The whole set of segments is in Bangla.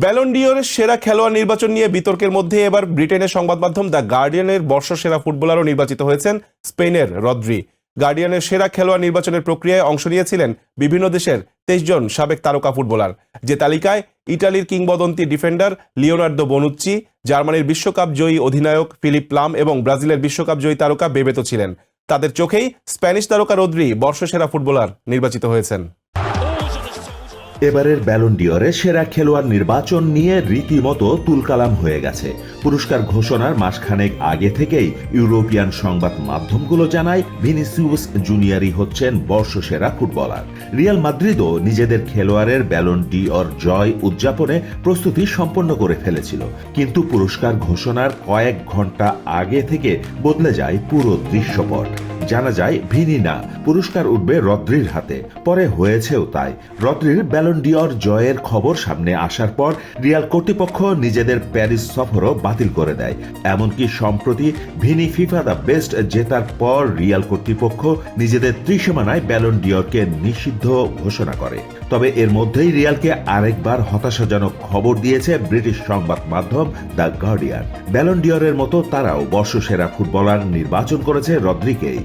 ব্যালন্ডিওরের সেরা খেলোয়াড় নির্বাচন নিয়ে বিতর্কের মধ্যে এবার ব্রিটেনের সংবাদ মাধ্যম দ্য গার্ডিয়ানের বর্ষসেরা ফুটবলারও নির্বাচিত হয়েছেন স্পেনের রদ্রি। গার্ডিয়ানের সেরা খেলোয়াড় নির্বাচনের প্রক্রিয়ায় অংশ নিয়েছিলেন বিভিন্ন দেশের তেইশ জন সাবেক তারকা ফুটবলার। যে তালিকায় ইটালির কিংবদন্তি ডিফেন্ডার লিওনার্দো বনুচ্চি, জার্মানির বিশ্বকাপ জয়ী অধিনায়ক ফিলিপ লাম এবং ব্রাজিলের বিশ্বকাপ জয়ী তারকা বেবেতো ছিলেন। তাদের চোখেই স্প্যানিশ তারকা রদ্রি বর্ষসেরা ফুটবলার নির্বাচিত হয়েছেন। এবারের ব্যালন্ডিয়রে সেরা খেলোয়াড় নির্বাচন নিয়ে রীতিমতো তুলকালাম হয়ে গেছে। পুরস্কার ঘোষণার মাসখানেক আগে থেকেই ইউরোপিয়ান সংবাদ মাধ্যমগুলো জানায় ভিনিসিউস জুনিয়রই হচ্ছেন বর্ষসেরা ফুটবলার। রিয়াল মাদ্রিদও নিজেদের খেলোয়াড়ের ব্যালন ডিওর জয় উদযাপনে প্রস্তুতি সম্পন্ন করে ফেলেছিল। কিন্তু পুরস্কার ঘোষণার কয়েক ঘণ্টা আগে থেকে বদলে যায় পুরো দৃশ্যপট। জানা যায়, ভিনি না, পুরস্কার উঠবে রদ্রির হাতে। পরে হয়েছেও তাই। রদ্রির ব্যালন ডিওর জয়ের খবর সামনে আসার পর রিয়াল কর্তৃপক্ষ নিজেদের প্যারিস সফরও বাতিল করে দেয়। এমনকি সম্প্রতি ভিনি ফিফা দ্য বেস্ট জেতার পর রিয়াল কর্তৃপক্ষ নিজেদের ত্রিসীমানায় ব্যালন ডিওরকে নিষিদ্ধ ঘোষণা করে। তবে এর মধ্যেই রিয়ালকে আরেকবার হতাশাজনক খবর দিয়েছে ব্রিটিশ সংবাদ মাধ্যম দ্য গার্ডিয়ান। ব্যালন ডিওরের মতো তারাও বর্ষসেরা ফুটবলার নির্বাচন করেছে রদ্রিকেই।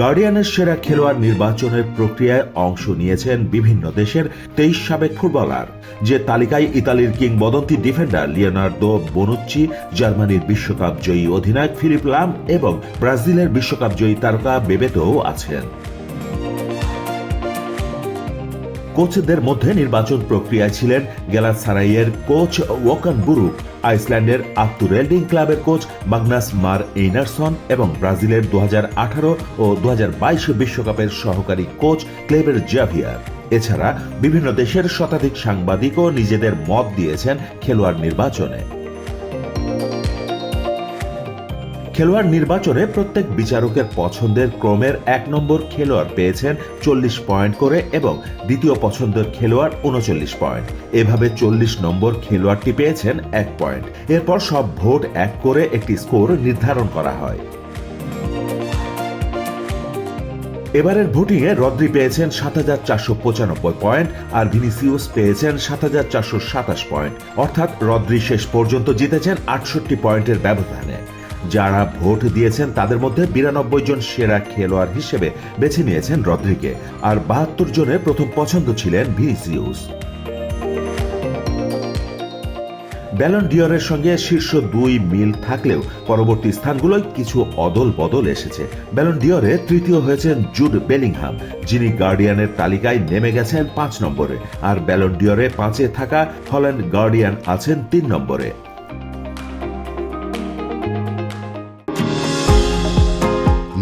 গার্ডিয়ানের সেরা খেলোয়াড় নির্বাচনের প্রক্রিয়ায় অংশ নিয়েছেন বিভিন্ন দেশের তেইশ সাবেক ফুটবলার। যে তালিকায় ইতালির কিংবদন্তি ডিফেন্ডার লিওনার্দো বোনুচ্চি, জার্মানির বিশ্বকাপ জয়ী অধিনায়ক ফিলিপ লাম এবং ব্রাজিলের বিশ্বকাপ জয়ী তারকা বেবেতেও আছেন। কোচদের মধ্যে নির্বাচন প্রক্রিয়ায় ছিলেন গ্যালাসারাইয়ের কোচ ওয়াকান বুরুক আইসল্যান্ডের আত্তু রেলডিং ক্লাবের কোচ মাগনাস মার এইনারসন এবং ব্রাজিলের দু হাজার আঠারো ও দু বিশ্বকাপের সহকারী কোচ ক্লেবের জাভিয়ার। এছাড়া বিভিন্ন দেশের শতাধিক সাংবাদিকও নিজেদের মত দিয়েছেন খেলোয়াড় নির্বাচনে। খেলোয়াড় নির্বাচনে প্রত্যেক বিচারকের পছন্দের ক্রমের এক নম্বর খেলোয়াড় পেয়েছেন চল্লিশ পয়েন্ট করে এবং দ্বিতীয় পছন্দের খেলোয়াড় উনচল্লিশ পয়েন্ট। এভাবে চল্লিশ নম্বর খেলোয়াড়টি পেয়েছেন এক পয়েন্ট। এরপর সব ভোট এক করে একটি স্কোর নির্ধারণ করা হয়। এবারের ভোটিংয়ে রদ্রি পেয়েছেন সাত হাজার চারশো পঁচানব্বই পয়েন্ট আর ভিনিসিউস পেয়েছেন সাত হাজার চারশো সাতাশ পয়েন্ট। অর্থাৎ রদ্রি শেষ পর্যন্ত জিতেছেন আটষট্টি পয়েন্টের ব্যবধানে। যারা ভোট দিয়েছেন, তাদের মধ্যে বিরানব্বই জন সেরা খেলোয়াড় হিসেবে বেছে নিয়েছেন রদ্রিকে। আর বাহাত্তর জনের প্রথম পছন্দ ছিলেন ভিনিসিউস ব্যালন ডিওরের সঙ্গে শীর্ষ দুই মিল থাকলেও পরবর্তী স্থানগুলোয় কিছু অদল বদল এসেছে। ব্যালন ডিওরে তৃতীয় হয়েছেন জুড বেলিংহাম, যিনি গার্ডিয়ানের তালিকায় নেমে গেছেন পাঁচ নম্বরে। আর ব্যালন ডিওরে পাঁচে থাকা হল্যান্ড গার্ডিয়ান আছেন তিন নম্বরে।